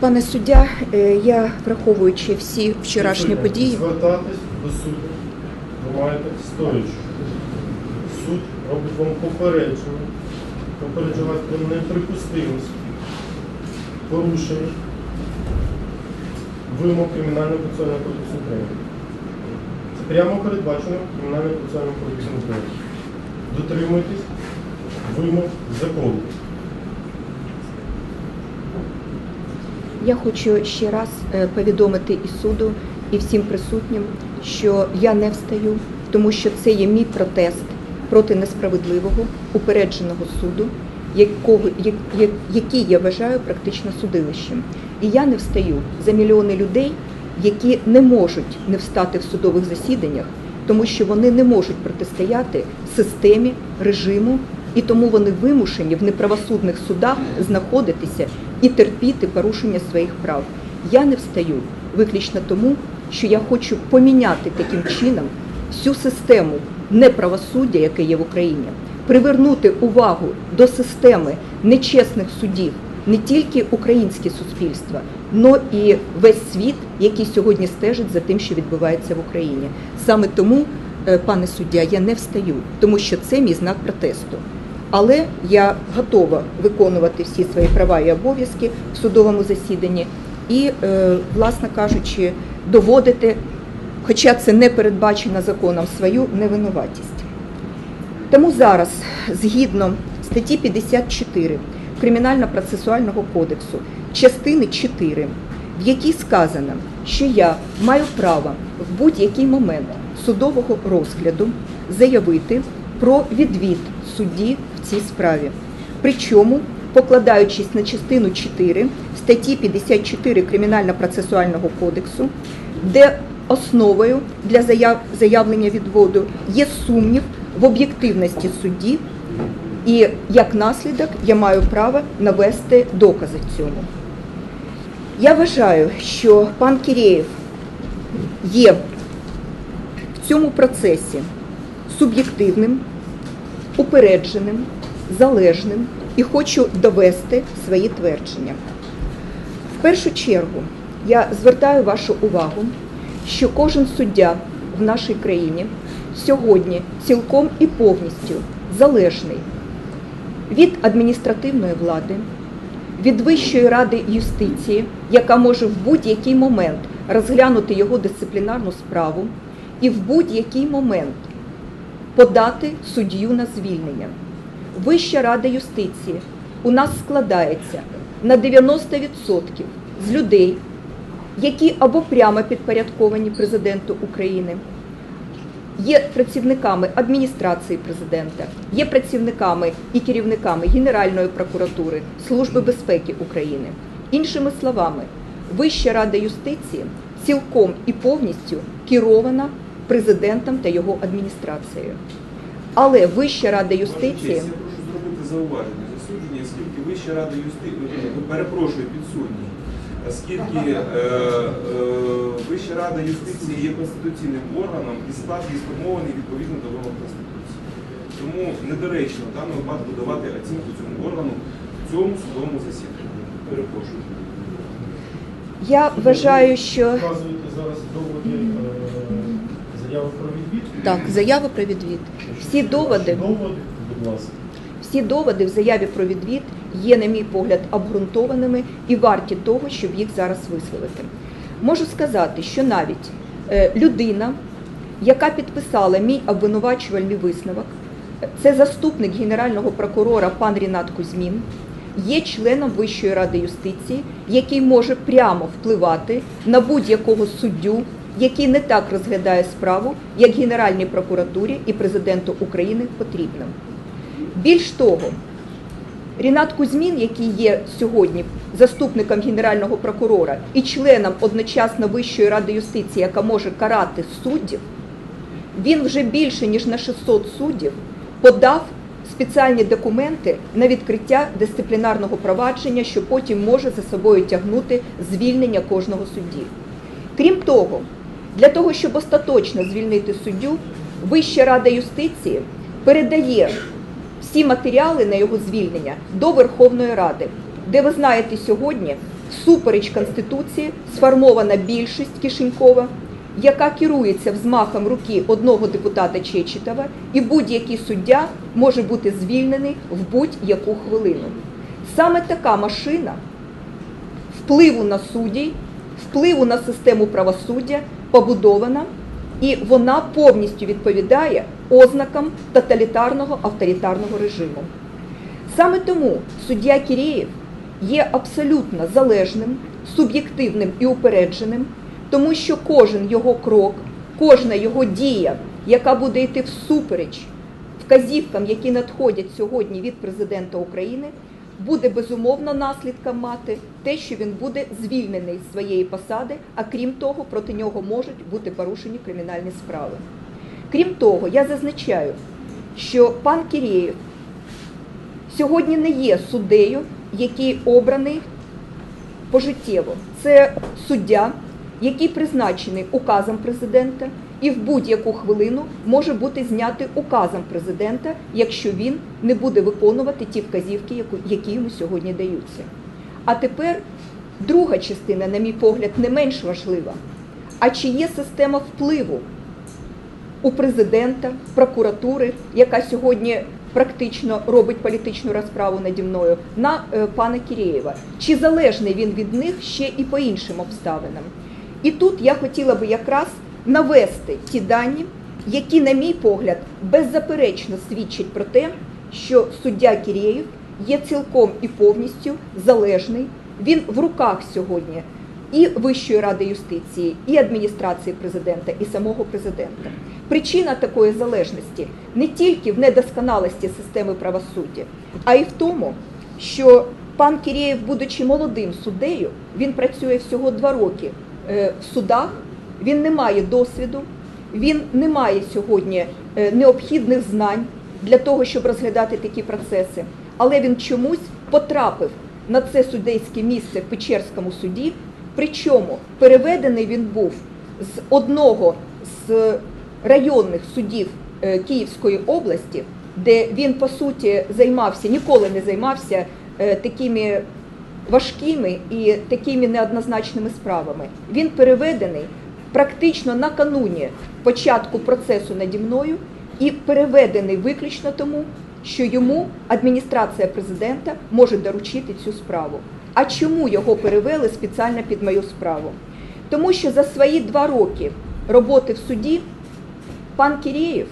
Пане суддя, е, я враховуючи всі вчорашні Сьогодні події, Звертатись до суду ви маєте стоячи. Суд робить вам попередження, попереджує вас про неприпустимість порушення вимог Кримінального процесуального кодексу України. Це прямо передбачено Кримінальним процесуальним кодексом України. Дотримуйтесь вимог закону. Я хочу ще раз е, повідомити і суду, і всім присутнім, що я не встаю, тому що це є мій протест проти несправедливого упередженого суду, який я вважаю практично судилищем. І я не встаю за мільйони людей, які не можуть не встати в судових засіданнях, тому що вони не можуть протистояти системі, режиму, і тому вони вимушені в неправосудних судах знаходитися і терпіти порушення своїх прав. Я не встаю виключно тому, що я хочу поміняти таким чином всю систему неправосуддя, яке є в Україні, привернути увагу до системи нечесних судів не тільки українське суспільство, але і весь світ, який сьогодні стежить за тим, що відбувається в Україні. Саме тому, е, пане суддя, я не встаю, тому що це мій знак протесту. Але я готова виконувати всі свої права і обов'язки в судовому засіданні і, е, власне кажучи, доводити, хоча це не передбачено законом, свою невинуватість. Тому зараз, згідно статті 54 Кримінально-процесуального кодексу, частини 4, в якій сказано, що я маю право в будь-який момент судового розгляду заявити про відвід судді цій справі. Причому, покладаючись на частину 4 статті 54 Кримінально-процесуального кодексу, де основою для заяв, заявлення відводу є сумнів в об'єктивності судді, і як наслідок я маю право навести докази цьому. Я вважаю, що пан Кірєєв є в цьому процесі суб'єктивним, упередженим, залежним і хочу довести свої твердження. В першу чергу я звертаю вашу увагу, що кожен суддя в нашій країні сьогодні цілком і повністю залежний від адміністративної влади, від Вищої ради юстиції, яка може в будь-який момент розглянути його дисциплінарну справу і в будь-який момент подати суддю на звільнення. Вища рада юстиції у нас складається на 90% з людей, які або прямо підпорядковані президенту України, є працівниками адміністрації президента, є працівниками і керівниками Генеральної прокуратури, Служби безпеки України. Іншими словами, Вища рада юстиції цілком і повністю керована президентом та його адміністрацією. Але Вища рада юстиції. Зауваження засудження, оскільки Вища рада юстиції, перепрошую, підсудні, оскільки е, е, Вища рада юстиції є конституційним органом і склад є сформований відповідно до вимог Конституції. Тому недоречно в даному випадку давати оцінку цьому органу в цьому судовому засіданні. Перепрошую. Я вважаю, що Вказуєте зараз доводи е, заяви про відвід? так, заява про відвід. Всі доводи, Доводи, будь ласка. Всі доводи в заяві про відвід є, на мій погляд, обґрунтованими і варті того, щоб їх зараз висловити. Можу сказати, що навіть е, людина, яка підписала мій обвинувачувальний висновок, це заступник генерального прокурора пан Рінат Кузьмін, є членом Вищої ради юстиції, який може прямо впливати на будь-якого суддю, який не так розглядає справу, як Генеральній прокуратурі і президенту України потрібно. Більш того, Рінат Кузьмін, який є сьогодні заступником генерального прокурора і членом одночасно Вищої ради юстиції, яка може карати суддів, він вже більше ніж на 600 суддів подав спеціальні документи на відкриття дисциплінарного провадження, що потім може за собою тягнути звільнення кожного судді. Крім того, для того, щоб остаточно звільнити суддю, Вища рада юстиції передає всі матеріали на його звільнення до Верховної Ради. де ви знаєте сьогодні, всупереч Конституції, сформована більшість Кишенькова, яка керується взмахом руки одного депутата Чечетова, і будь-який суддя може бути звільнений в будь-яку хвилину. Саме така машина впливу на суддів, впливу на систему правосуддя побудована, і вона повністю відповідає ознакам тоталітарного авторитарного режиму. Саме тому суддя Кірєєв є абсолютно залежним, суб'єктивним і упередженим, тому що кожен його крок, кожна його дія, яка буде йти всупереч вказівкам, які надходять сьогодні від президента України, буде безумовно наслідком мати те, що він буде звільнений з своєї посади, а крім того, проти нього можуть бути порушені кримінальні справи. Крім того, я зазначаю, що пан Кірєєв сьогодні не є суддею, який обраний пожиттєво. Це суддя, який призначений указом президента і в будь-яку хвилину може бути знятий указом президента, якщо він не буде виконувати ті вказівки, які йому сьогодні даються. А тепер друга частина, на мій погляд, не менш важлива. А чи є система впливу у президента, прокуратури, яка сьогодні практично робить політичну розправу наді мною, на е, пана Кірєєва. Чи залежний він від них ще і по іншим обставинам? І тут я хотіла би якраз навести ті дані, які, на мій погляд, беззаперечно свідчать про те, що суддя Кірєєв є цілком і повністю залежний. Він в руках сьогодні і Вищої ради юстиції, і адміністрації президента, і самого президента. Причина такої залежності не тільки в недосконалості системи правосуддя, а й в тому, що пан Кірєєв, будучи молодим суддею, він працює всього два роки е, в судах, він не має досвіду, він не має сьогодні е, необхідних знань для того, щоб розглядати такі процеси, але він чомусь потрапив на це судейське місце в Печерському суді. Причому переведений він був з одного з районних судів е, Київської області, де він по суті займався, ніколи не займався е, такими важкими і такими неоднозначними справами. Він переведений практично накануні початку процесу наді мною і переведений виключно тому, що йому адміністрація президента може доручити цю справу. А чому його перевели спеціально під мою справу? Тому що за свої два роки роботи в суді пан Кірєєв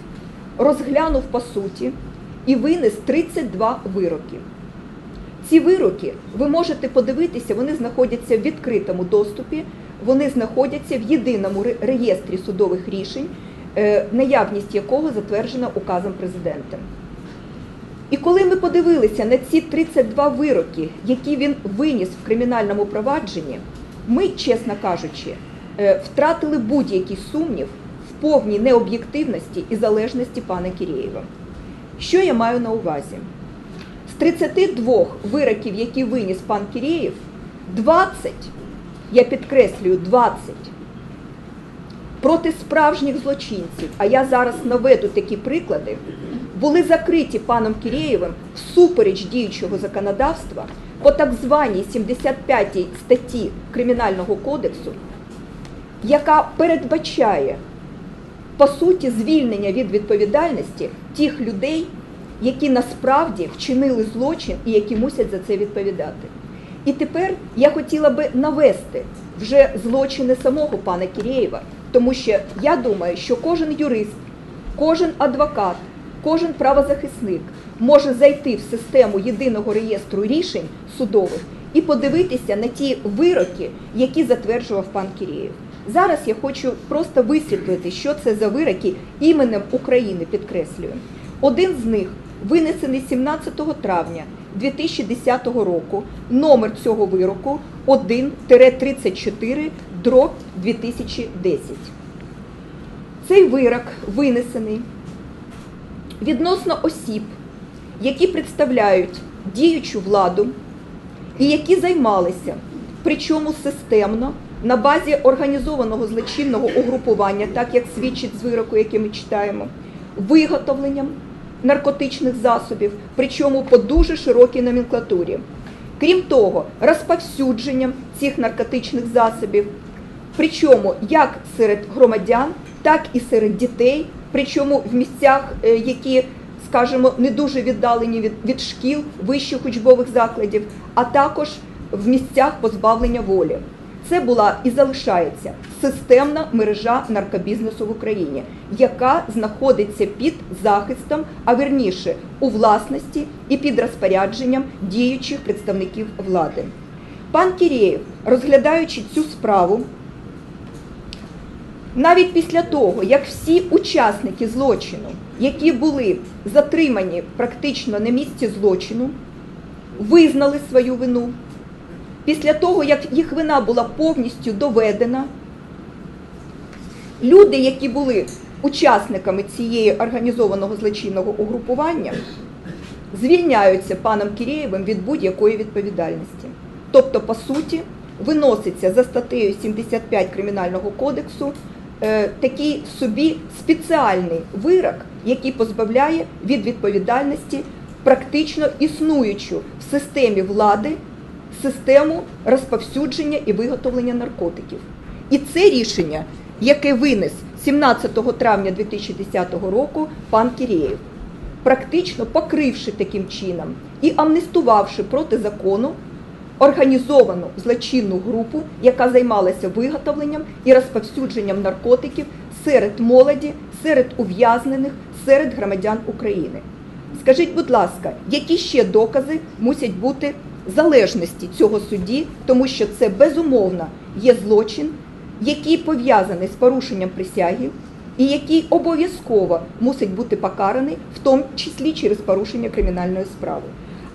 розглянув по суті і винес 32 вироки. Ці вироки ви можете подивитися, вони знаходяться в відкритому доступі, вони знаходяться в єдиному реєстрі судових рішень, е, наявність якого затверджена указом президента. І коли ми подивилися на ці 32 вироки, які він виніс в кримінальному провадженні, ми, чесно кажучи, е, втратили будь-який сумнів в повній необ'єктивності і залежності пана Кірєєва. Що я маю на увазі? З 32 вироків, які виніс пан Кірєєв, 20, я підкреслюю, 20 проти справжніх злочинців, а я зараз наведу такі приклади, були закриті паном Кірєєвим всупереч діючого законодавства по так званій 75 статті Кримінального кодексу, яка передбачає по суті звільнення від відповідальності тих людей, які насправді вчинили злочин і які мусять за це відповідати. І тепер я хотіла би навести вже злочини самого пана Кірєєва, тому що я думаю, що кожен юрист, кожен адвокат, кожен правозахисник може зайти в систему єдиного реєстру рішень судових і подивитися на ті вироки, які затверджував пан Кірєєв. Зараз я хочу просто висвітлити, що це за вироки іменем України, підкреслюю. Один з них винесений 17 травня 2010 року. Номер цього вироку 1-34 дроб 2010. Цей вирок винесений відносно осіб, які представляють діючу владу і які займалися, причому системно, на базі організованого злочинного угрупування, так як свідчить з вироку, який ми читаємо, виготовленням наркотичних засобів, причому по дуже широкій номенклатурі. Крім того, розповсюдженням цих наркотичних засобів, причому як серед громадян, так і серед дітей, причому в місцях, е, які, скажімо, не дуже віддалені від, від шкіл, вищих учбових закладів, а також в місцях позбавлення волі. Це була і залишається системна мережа наркобізнесу в Україні, яка знаходиться під захистом, а верніше у власності і під розпорядженням діючих представників влади. Пан Кірєєв, розглядаючи цю справу, навіть після того, як всі учасники злочину, які були затримані практично на місці злочину, визнали свою вину, після того, як їх вина була повністю доведена, люди, які були учасниками цієї організованого злочинного угрупування, звільняються паном Кірєєвим від будь-якої відповідальності. Тобто, по суті, виноситься за статтею 75 Кримінального кодексу е, такий собі спеціальний вирок, який позбавляє від відповідальності практично існуючу в системі влади систему розповсюдження і виготовлення наркотиків. І це рішення, яке винес 17 травня 2010 року пан Кірєєв, практично покривши таким чином і амнестувавши проти закону організовану злочинну групу, яка займалася виготовленням і розповсюдженням наркотиків серед молоді, серед ув'язнених, серед громадян України. Скажіть, будь ласка, які ще докази мусять бути залежності цього судді, тому що це безумовно є злочин, який пов'язаний з порушенням присяги, і який обов'язково мусить бути покараний, в тому числі через порушення кримінальної справи.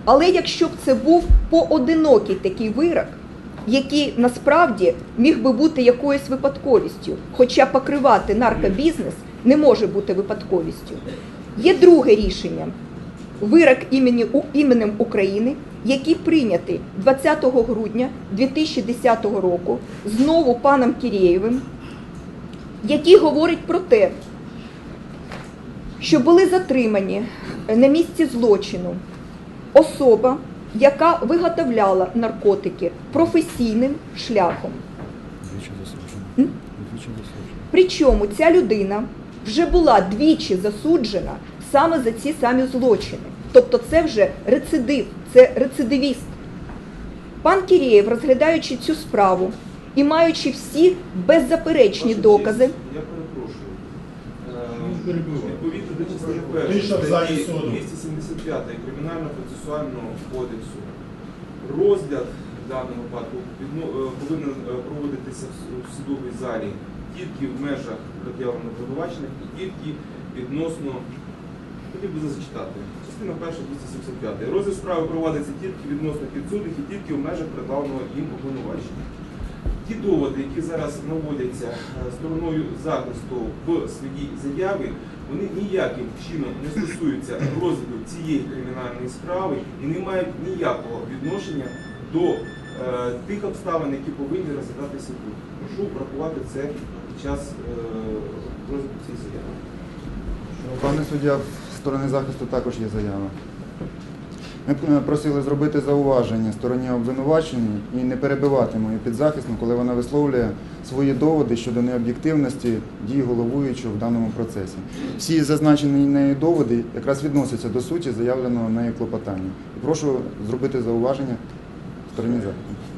Але якщо б це був поодинокий такий вирок, який насправді міг би бути якоюсь випадковістю, хоча покривати наркобізнес не може бути випадковістю. Є друге рішення вирок іменем України, який прийнятий 20 грудня 2010 року знову паном Кірєєвим, який говорить про те, що були затримані на місці злочину особа, яка виготовляла наркотики професійним шляхом. Причому ця людина вже була двічі засуджена саме за ці самі злочини. Тобто це вже рецидив, це рецидивіст. Пан Кірєєв, розглядаючи цю справу і маючи всі беззаперечні Ваша докази, честь, Я перепрошую. Е, Відповідно до частини Тиша в першої залі статті суду. 275 Кримінально-процесуального кодексу розгляд в даному випадку відно- е, повинен е, проводитися в с- в судовій залі тільки в межах пред'явлено обвинувачених і тільки відносно хотів би зачитати. Частина перша 275. Розгляд справи проводиться тільки відносно підсудних і тільки в межах пред'явленого їм обвинувачення. Ті доводи, які зараз наводяться е, стороною захисту в своїй заяві, вони ніяким чином не стосуються розгляду цієї кримінальної справи і не мають ніякого відношення до е, тих обставин, які повинні розглядатися тут. Прошу врахувати це під час е, розгляду цієї заяви. Пане суддя, сторони захисту також є заява. Ми е, просили зробити зауваження стороні обвинувачення і не перебивати мою підзахисну, коли вона висловлює свої доводи щодо необ'єктивності дій головуючого в даному процесі. Всі зазначені нею доводи якраз відносяться до суті заявленого нею клопотання. Прошу зробити зауваження стороні захисту.